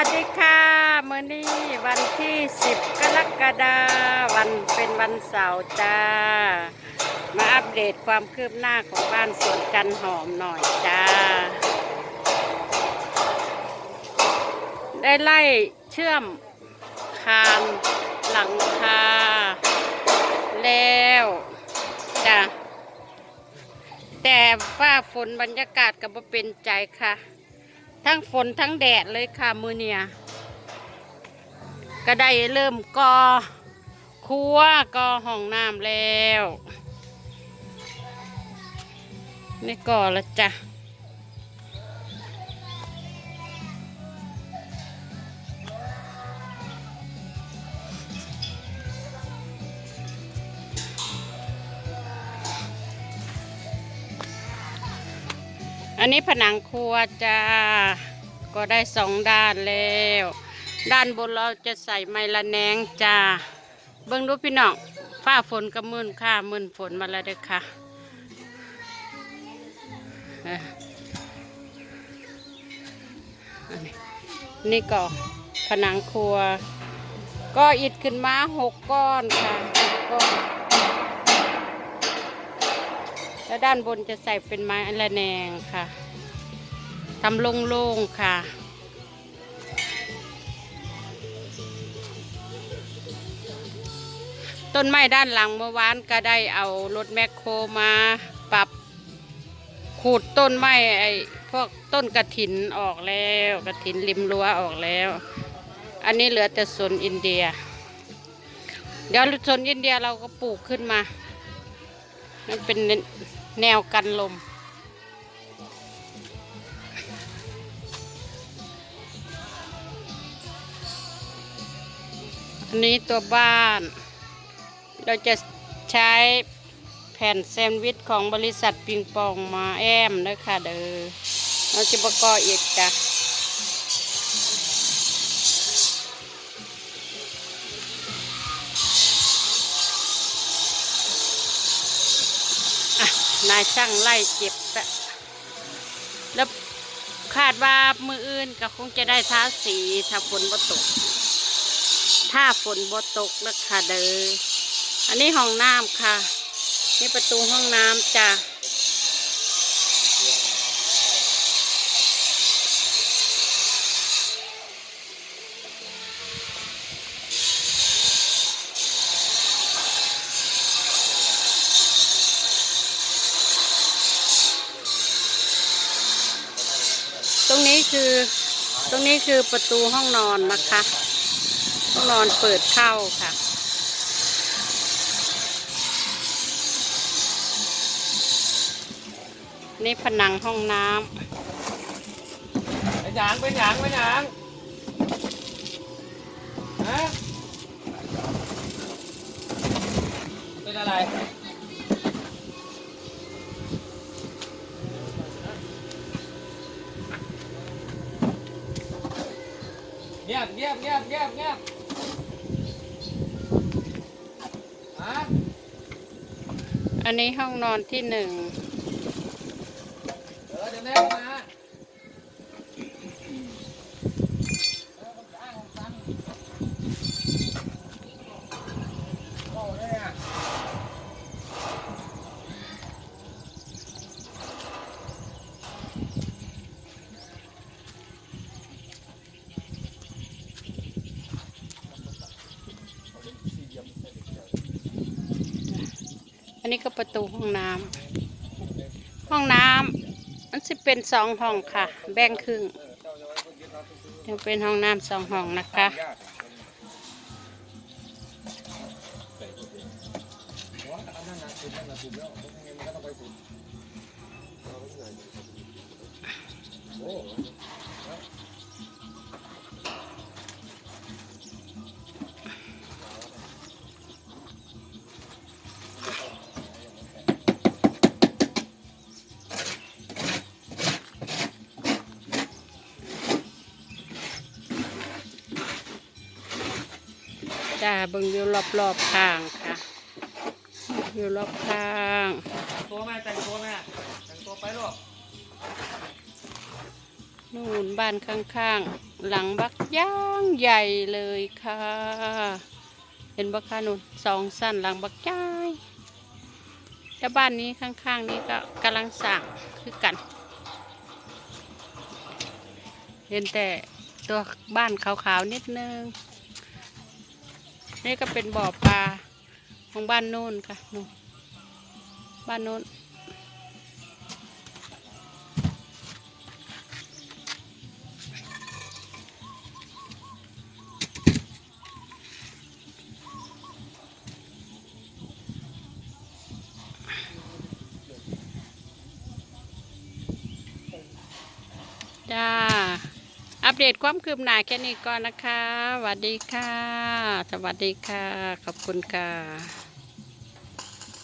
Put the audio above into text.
วัสดีค่ะมื่อนี้วันที่10กรกฎาคมวันเป็นวันเสาร์จ้า มาอัปเดตความคืบหน้าของบ้านสวนจันหอมหน่อยจ้า ได้ไล่เชื่อมคานหลังคาแล้วจ้ะแต่ว่าฝนบรรยากาศก็บ่เป็นใจค่ะ ทั้งฝนทั้งแดดเลยค่ะมือเนี่ยก็ได้เริ่มกอครัวกอห้องน้ำแล้วนี่ก่อละจ้ะ นนี้ผนังครัวจ้า ก็ได้สองด้านแล้ว ด้านบนเราจะใส่ไม้ละแนงจ้า เบิ่งดูพี่น้องฝ้าฝนก็มื่นค่ะมื่นฝนมาแล้วเด้อค่ะนนี้นี่ก็ผนังครัว ก็อิดขึ้นมาหกก้อนค่ะหกก้อน แล้วด้านบนจะใส่เป็นไม้อันละแนงค่ะทำโล่งๆค่ะ ต้นไม้ด้านหลังเมื่อวานก็ได้เอารถแมคโครมาปรับขูดต้นไม้ไอ้พวกต้นกระถินออกแล้วกระถินริมรั้วออกแล้ว อันนี้เหลือแต่สวนอินเดีย เดี๋ยวสวนอินเดียเราก็ปลูกขึ้นมามันเป็น แนวกันลม อันนี้ตัวบ้าน เราจะใช้แผ่นแซนด์วิชของบริษัทปิงปองมาแอมนะคะเด้อเราจะประกอบอีกจ้ะ นายช่างไล่เก็บแล้วคาดว่ามืออื่นก็คงจะได้ทาสีถ้าฝนบ่ตก ถ้าฝนบ่ตกนะคะเด้ออันนี้ห้องน้ำค่ะ นี่ประตูห้องน้ำจ้ะ คือ ตรงนี้คือประตูห้องนอนนะคะ ห้องนอนเปิดเข้าค่ะ นี่ผนังห้องน้ำไปหยางไปหยางไปหยางฮะเป็นอะไร เงียบเงียบเงียบเงียบเงียบฮะำอันนี้ห้องนอนที่หนึ่ง เออเดี๋ยวแม่มา อันนี้ก็ประตูห้องน้ำห้องน้ำมันจะเป็นสองห้องค่ะ แบ่งครึ่งยังเป็นห้องน้ำสองห้องนะคะ จ้าเบิ่งอยู่รอบๆข้างค่ะอยู่รอบข้างตัวแม่แต่งตัวแม่แต่งตัวไปลูกนู่นบ้านข้างๆ หลังบักย่างใหญ่เลยค่ะ เห็นบักค่ะนุ่นสองสั้นหลังบักย่ายแล้วบ้านนี้ข้างๆนี้ก็กำลังสั่งคือกัน เห็นแต่ตัวบ้านขาวๆนิดนึง นี่ก็เป็นบ่อปลาของบ้านนู่นค่ะนู่นบ้านนู่นจ้า อัปเดตความคืบหน้าแค่นี้ก่อนนะคะสวัสดีค่ะ สวัสดีค่ะ ขอบคุณค่ะ